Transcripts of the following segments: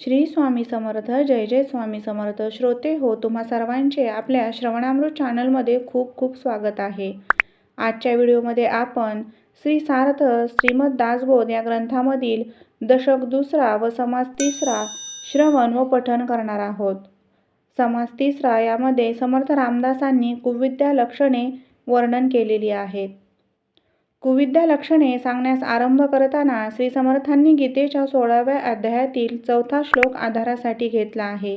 श्री स्वामी समर्थ जय जय स्वामी समर्थ. श्रोते हो तुम्हा सर्वांचे आपल्या श्रवणामृत चॅनलमध्ये खूप खूप स्वागत आहे. आजच्या व्हिडिओमध्ये आपण श्री सार्थ श्रीमद दासबोध या ग्रंथामधील दशक दुसरा व समास तिसरा श्रवण व पठन करणार आहोत. समास तिसरा यामध्ये समर्थ रामदासांनी कुविद्या लक्षणे वर्णन केलेली आहेत. कुविद्या लक्षणे सांगण्यास आरंभ करताना श्री समर्थांनी गीतेच्या सोळाव्या अध्यायातील चौथा श्लोक आधारासाठी घेतला आहे.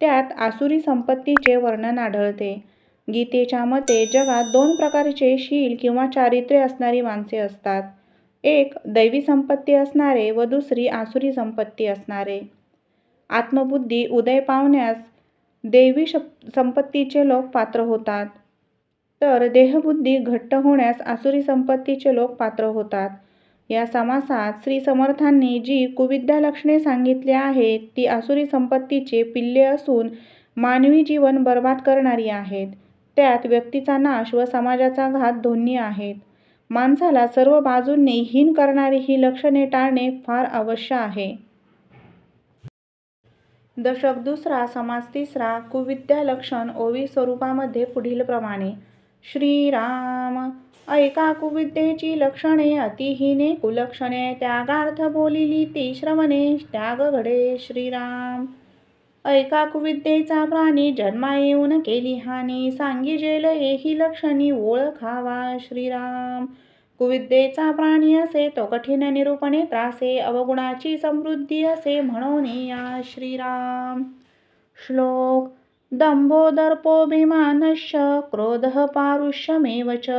त्यात आसुरी संपत्तीचे वर्णन आढळते. गीतेच्या मते जगात दोन प्रकारचे शील किंवा चारित्र्य असणारी माणसे असतात. एक दैवी संपत्ती असणारे व दुसरी आसुरी संपत्ती असणारे. आत्मबुद्धी उदय पावण्यास देवी शप संपत्तीचे लोक पात्र होतात. तर देहबुद्धी घट्ट होण्यास आसुरी संपत्तीचे लोक पात्र होतात. या समासात श्री समर्थांनी जी कुविद्या लक्षणे सांगितली आहेत ती आसुरी संपत्तीचे पिल्ले असून मानवी जीवन बर्बाद करणारी आहेत. त्यात व्यक्तीचा नाश व समाजाचा घात दोन्ही आहेत. माणसाला सर्व बाजूंनी हीन करणारी ही लक्षणे टाळणे फार अवश्य आहे. दशक दुसरा समास तिसरा कुविद्या लक्षण ओवी स्वरूपामध्ये पुढील प्रमाणे श्रीराम ऐका कुविद्येची लक्षणे अतिहीने कुलक्षणे त्यागार्थ बोलिली ती श्रवणे त्याग घडे श्रीराम. ऐका कुविद्येचा प्राणी जन्मा येऊन केली हानी सांगी जेल ही लक्षणी ओळखावा श्रीराम. कुविद्येचा प्राणी असे तो कठीण निरूपणे त्रासे अवगुणाची समृद्धी असे म्हणून या श्रीराम. श्लोक दम्भोदर्पोऽभिमानश्च क्रोधः पारुष्यमेव च।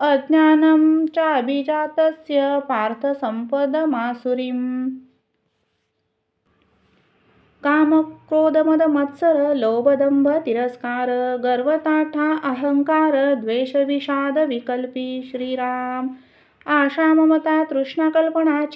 अज्ञानं चाभिजातस्य पार्थसम्पदमासुरीम्। कामक्रोधमदमत्सर लोभदम्भतिरस्कार गर्वताठा अहङ्कार द्वेषविषादविकल्पी श्रीराम। आशा ममता चिन्ता कल्पना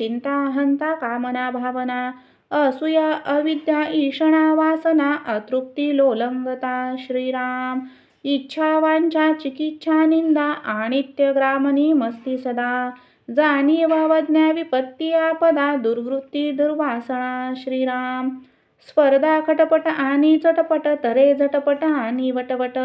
कामना भावना असूया अविद्या ईषणा वासना अतृप्ती लोलंगता श्रीराम. इच्छा वांछा चिकित्सा निंदा आणित्य ग्रामनी मस्ती सदा. जाणीव वज्ञा विपत्ती आपदा दुर्वृत्ती दुर्वासना श्रीराम. स्पर्धा खटपट आणि चटपट तरे झटपट आणि वटवट.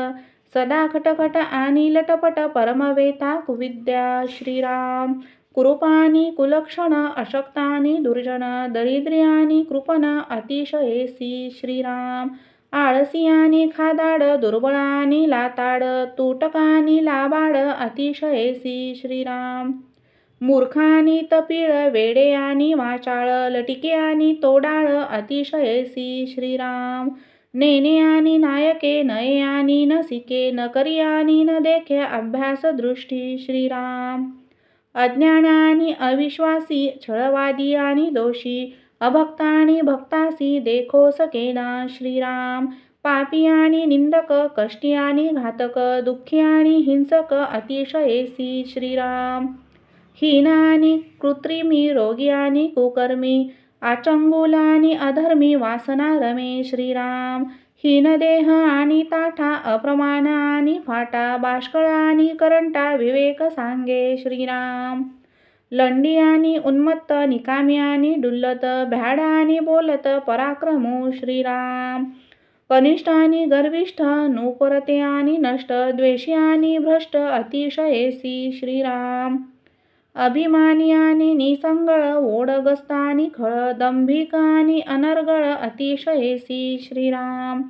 सदा खटखट आणि लटपट परमवेता कुविद्या श्रीराम. कुरूपानी कुलक्षण अशक्तानी दुर्जन दरिद्र्यानी कृपण अतिशयेसी श्रीराम। आळसियानी खादाड दुर्बळानी लाताड तुटकानी लाबाड अतिशयेसी श्रीराम। मूर्खानी तपिळ वेडे आणि वाचाळ लटिके आणि तोडाळ अतिशयेसी श्रीराम। नेने आणि नायके नये आणि नसिके न करी आणि न देखे अभ्यास दृष्टी श्रीराम। अज्ञानानी अविश्वासी छळवादी आणि दोषी अभक्त आणि भक्तासी देखो सकेना श्रीराम पापी आणि निंदक कष्टी आणि घातक दुःखी आणि हिंसक अतिशयेसी श्रीराम। हीनानी कृत्रिमी रोगी आणि कुकर्मी आचंगुलानी अधर्मी वासना रमे श्रीराम। हीनदेह आणि ताठा अप्रमाण आणि फाटा बाष्कळ आणि करंटा विवेक सांगे श्रीराम. लंडी आणि उन्मत्त निकामी आणि डुल्लत भ्याड आणि बोलत पराक्रमो श्रीराम. कनिष्ठ आणि गर्विष्ठ नुपरते आणि नष्ट द्वेषी आणि भ्रष्ट अतिशयेसी श्रीराम. अभिमानी निसंगळ ओढगस्तानी खळ दंभिकानी अनर्गळ अतिशयसी श्रीराम.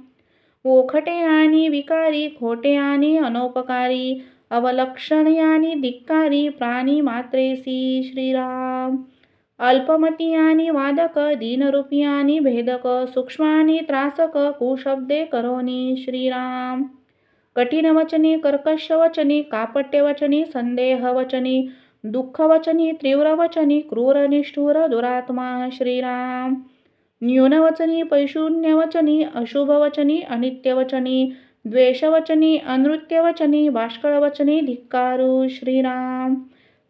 ओखटे आणि विकारी खोटे आणि अनोपकारी अवलक्षणी आणि धिक्कारी प्राणी मात्रेसी श्रीराम. अल्पमती आणि वादक दीनरूपी आणि भेदक सूक्ष्म त्रासक कुशब्दे करोनी श्रीराम. कठीण कर्कशवचने कर्कश वचनी दुःखवचनी तीव्रवचनी क्रूरनिष्ठुर क्रूर दुरात्मा श्रीराम। न्यूनवचनी पैशून्यवचनी अशुभवचनी अनित्यवचनी द्वेषवचनी अनृत्यवचनी भाष्कळवचनी धिक्कारू श्रीराम।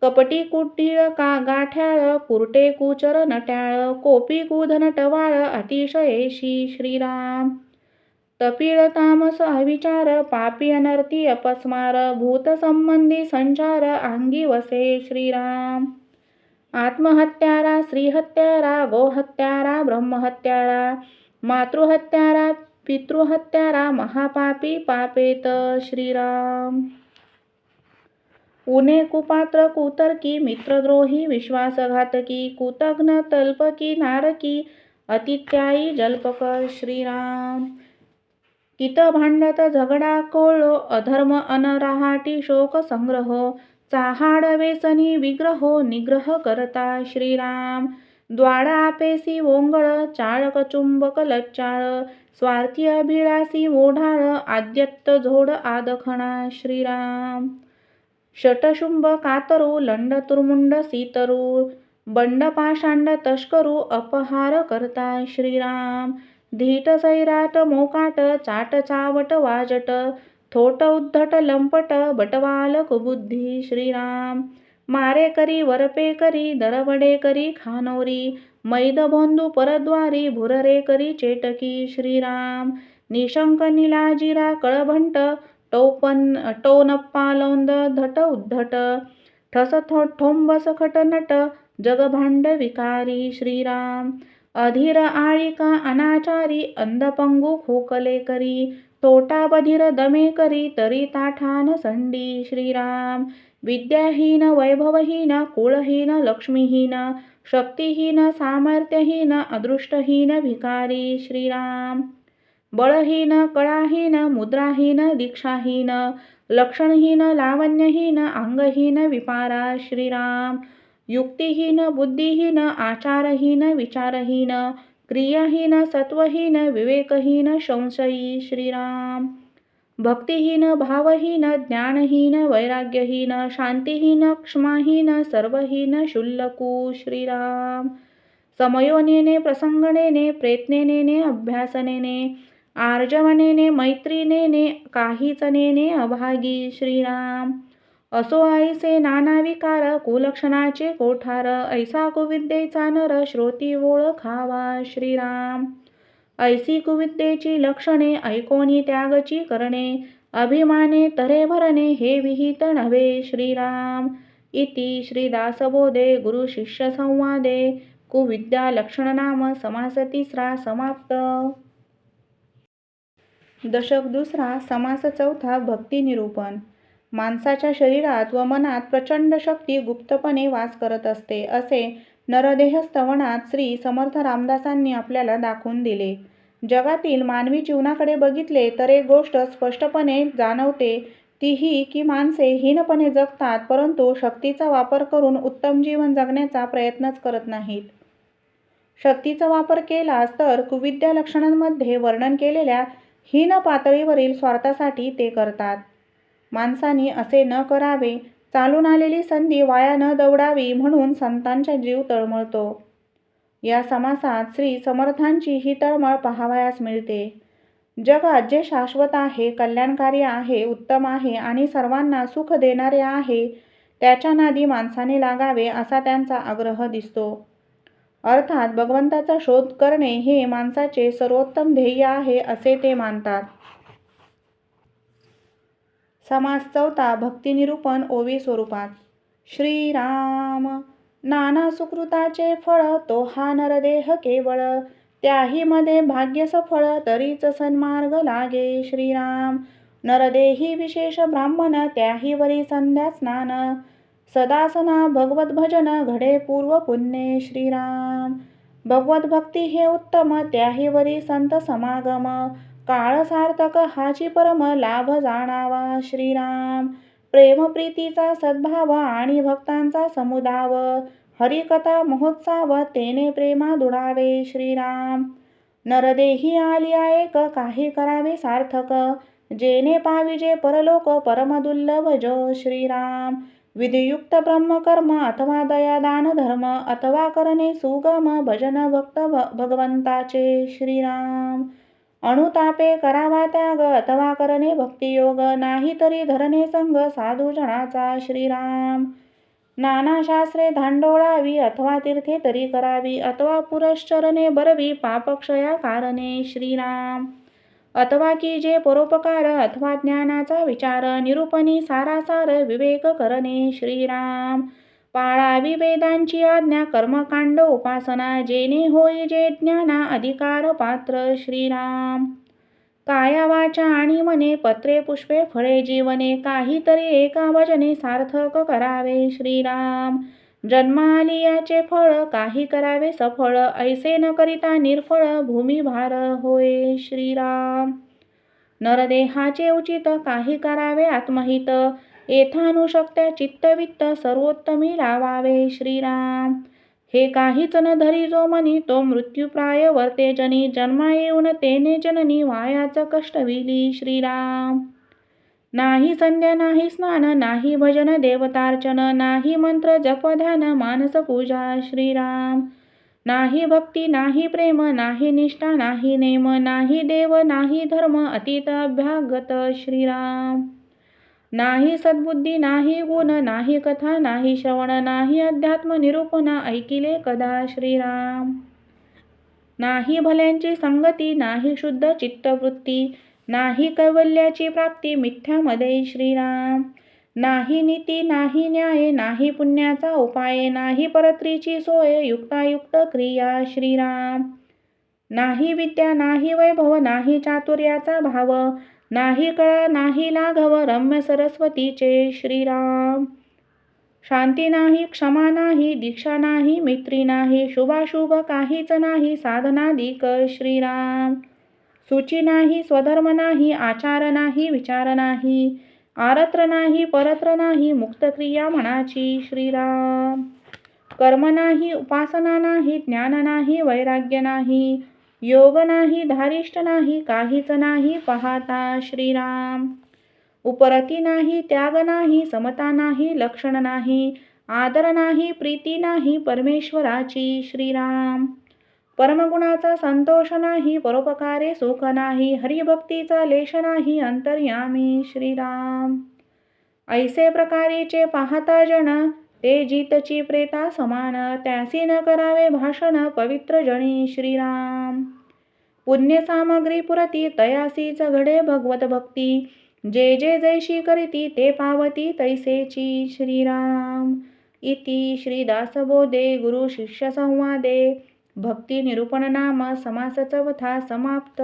कपटी कुटीळ का गाठ्याळ कुरटे कुचर नट्याळ कोपी कुधनटवाळ अतिशयेशी श्रीराम। कपिळ तामस अविचार पापी अनर्थी अपस्मार भूत संबंधी संचार अंगी वसे श्रीराम. आत्महत्यारा स्त्रीहत्यारा गोहत्यारा ब्रह्महत्यारा मातृहत्यारा पितृहत्यारा महापापी पापेत श्रीराम. उने कुपात्र कुतर्की मित्रद्रोही विश्वासघातकी कुतघ्न तल्पकी नारकी अतित्यायी जल्पकर श्रीराम. कित भांडत झगडा कोळो अधर्म अनराहाटी शोक संग्रह चाहाड वेसनी विग्रहो निग्रह करता श्रीराम. द्वाडापेसी ओंगळ चाळक चुंबक लच्चाळ स्वार्थी अभिलासी ओढाळ आद्यत्त झोड आदखणा श्रीराम. षटशुंभ कातरू लंड तुर्मुंड सीतरू बंड पाषांड तस्करू अपहार करता श्रीराम. धीट सैराट मोकाट चाट चावट वाजट थोट उद्धट लंपट बटवाल कुबुद्धी श्रीराम। मारे करी वरपे करी दरवडे करी खानोरी। मैद भोंदू परद्वारी भुररे करी चेटकी श्रीराम। निशंक निलाजिरा कळभंट टोपन टोनप्पा लौंद धट उद्धट। ठस थो ठोंबस खट नट जगभांड विकारी श्रीराम। अधीर आळिका अनाचारी अंधपंगू खोकले करी तोटा बधीर दमे करी तरी ताठान संडी श्रीराम विद्याहीन वैभवहीन कुळहीन लक्ष्मीहीन शक्तिहीन सामर्थ्यहीन अदृष्टहीन भिकारी श्रीराम बळहीन कळाहीन मुद्राहीन दीक्षाहीन लक्षणहीन लावण्यहीन अंगहीन विपारा श्रीराम युक्तिहीन बुद्धिहीन आचारहीन विचारहीन क्रियाहीन सत्वहीन विवेकहीन संशयी श्रीराम. भक्तिहीन भावहीन ज्ञानहीन वैराग्यहीन शांतिहीन क्षमाहीन सर्वहीन शुल्लकू श्रीराम. समयोनेने प्रसंगणेने प्रयत्नेने अभ्यासनेने आर्जवनेने मैत्रिनेने काहीचनेने अभागी श्रीराम. असो ऐसे नाना विकार कुलक्षणाचे कोठार ऐसा कुविद्येचा नर श्रोती ओळखावा श्रीराम. ऐसी कुविद्येची लक्षणे ऐकोनी त्यागची करणे अभिमाने तरे भरणे हे विहित नव्हे श्रीराम. इति श्रीदासबोधे गुरुशिष्य संवादे कुविद्या लक्षणनाम समास तिसरा समाप्त. दशक दुसरा समास चौथा भक्ती निरूपण. माणसाच्या शरीरात व मनात प्रचंड शक्ती गुप्तपणे वास करत असते असे नरदेह स्तवनात श्री समर्थ रामदासांनी आपल्याला दाखवून दिले. जगातील मानवी जीवनाकडे बघितले तर एक गोष्ट स्पष्टपणे जाणवते ती ही की माणसे हीनपणे जगतात परंतु शक्तीचा वापर करून उत्तम जीवन जगण्याचा प्रयत्नच करत नाहीत. शक्तीचा वापर केलास तर कुविद्या लक्षणांमध्ये वर्णन केलेल्या हीन पातळीवरील स्वार्थासाठी ते करतात. माणसानी असे न करावे चालून आलेली संधी वाया न दवडावी म्हणून संतांचा जीव तळमळतो. या समासात श्री समर्थांची ही तळमळ पाहावयास मिळते. जगात जे शाश्वत आहे कल्याणकारी आहे उत्तम आहे आणि सर्वांना सुख देणारे आहे त्याच्या नादी माणसाने लागावे असा त्यांचा आग्रह दिसतो. अर्थात भगवंताचा शोध करणे हे माणसाचे सर्वोत्तम ध्येय आहे असे ते मानतात. समास चौथा भक्तिनिरूपण ओवी स्वरूपात. श्रीराम. नाना सुकृताचे फळ तो हा नरदेह केवळ. त्याही मध्ये भाग्य सफळ तरीच सन्मार्ग लागे श्रीराम. नरदेही विशेष ब्राह्मण त्याही वरी संध्या स्नान. सदासना भगवत भजन घडे पूर्व पुण्ये श्रीराम. भगवत भक्ती हे उत्तम त्याही वरी संत समागम. काळ सार्थक हाची परम लाभ जाणावा श्रीराम. प्रेमप्रीतीचा सद्भाव आणि भक्तांचा समुदाव. हरिकथा महोत्सव तेने प्रेमा दुडावे श्रीराम. नरदेही आलिया एक काही करावे सार्थक. जेने पाविजे परलोक परमदुर्लभ जो श्रीराम. विधियुक्त ब्रह्मकर्म अथवा दयादान धर्म अथवा करणे सुगम भजन भक्त भगवंताचे श्रीराम. अणुतापे करावा त्याग अथवा करणे भक्तियोग नाही तरी धरणे संग साधूजनाचा श्रीराम. नाना शास्त्रे धांडोळावी अथवा तीर्थे तरी करावी अथवा पुरश्चरणे बरवी पापक्षया कारणे श्रीराम. अथवा की जे परोपकार अथवा ज्ञानाचा विचार निरूपणी सारासार विवेक करणे श्रीराम. पाळावी वेदांची आज्ञा कर्मकांड उपासना जेने होई जे ज्ञाना अधिकार पात्र श्रीराम. काया वाचा आणि मने पत्रे पुष्पे फळे जीवने काहीतरी एका वचने सार्थक करावे श्रीराम. जन्मालियाचे फळ काही करावे सफळ ऐसे न करिता निर्फळ भूमिभार होय श्रीराम. नरदेहाचे उचित काही करावे आत्महित येथानुशक्त्या चित्तवित्त सर्वोत्तमी लावावे श्रीराम. हे काहीच न धरी जो मनी तो मृत्यूप्राय वर्ते जनी जन्मा येऊन तेने जननी वायाच कष्ट विली श्रीराम. नाही संध्या नाही स्नान नाही भजन देवतार्चन नाही मंत्र जप ध्यान मानस पूजा श्रीराम. नाही भक्ती नाही प्रेम नाही निष्ठा नाही नेम नाही देव नाही धर्म अतीत अभ्यागत श्रीराम. नाही सद्बुद्धी नाही गुण नाही कथा नाही श्रवण नाही अध्यात्म निरूपणा ऐकिले कदा श्रीराम. नाही भल्यांची संगती नाही शुद्ध चित्तवृत्ती नाही कैवल्याची प्राप्ती मिथ्यामध्ये श्रीराम. नाही नीती नाही न्याय नाही पुण्याचा उपाय नाही परत्रीची सोय युक्तायुक्त क्रिया श्रीराम. नाही विद्या नाही वैभव नाही चातुर्याचा भाव नाही कळा नाही लाघव रम्य सरस्वतीचे श्रीराम. शांती नाही क्षमा नाही दीक्षा नाही मित्री नाही शुभाशुभ काहीच नाही साधनादिक श्रीराम. सूची नाही स्वधर्म नाही आचार नाही विचार नाही आरत्र नाही परत्र नाही मुक्तक्रिया म्हणाची श्रीराम. कर्म नाही उपासना नाही ज्ञान नाही वैराग्य नाही योग नाही धारिष्ट नाही काहीच नाही पाहता श्रीराम. उपरती नाही त्याग नाही समता नाही लक्षण नाही आदर नाही प्रीती नाही परमेश्वराची श्रीराम. परमगुणाचा संतोष नाही परोपकारे सुख नाही हरिभक्तीचा लेश नाही अंतर्यामी श्रीराम. ऐसे प्रकारेचे पाहता जण ते जीतची प्रेता समान त्यासी न करावे भाषण पवित्र जणी श्रीराम. पुण्य सामग्री पुरती तयासीच घडे भगवत भक्ती. जे जे जैशी करीती ते पावती तैसेची श्रीराम. इति श्रीदासबोधे गुरु शिष्य संवादे भक्ती निरूपण नाम समास चवथा समाप्त.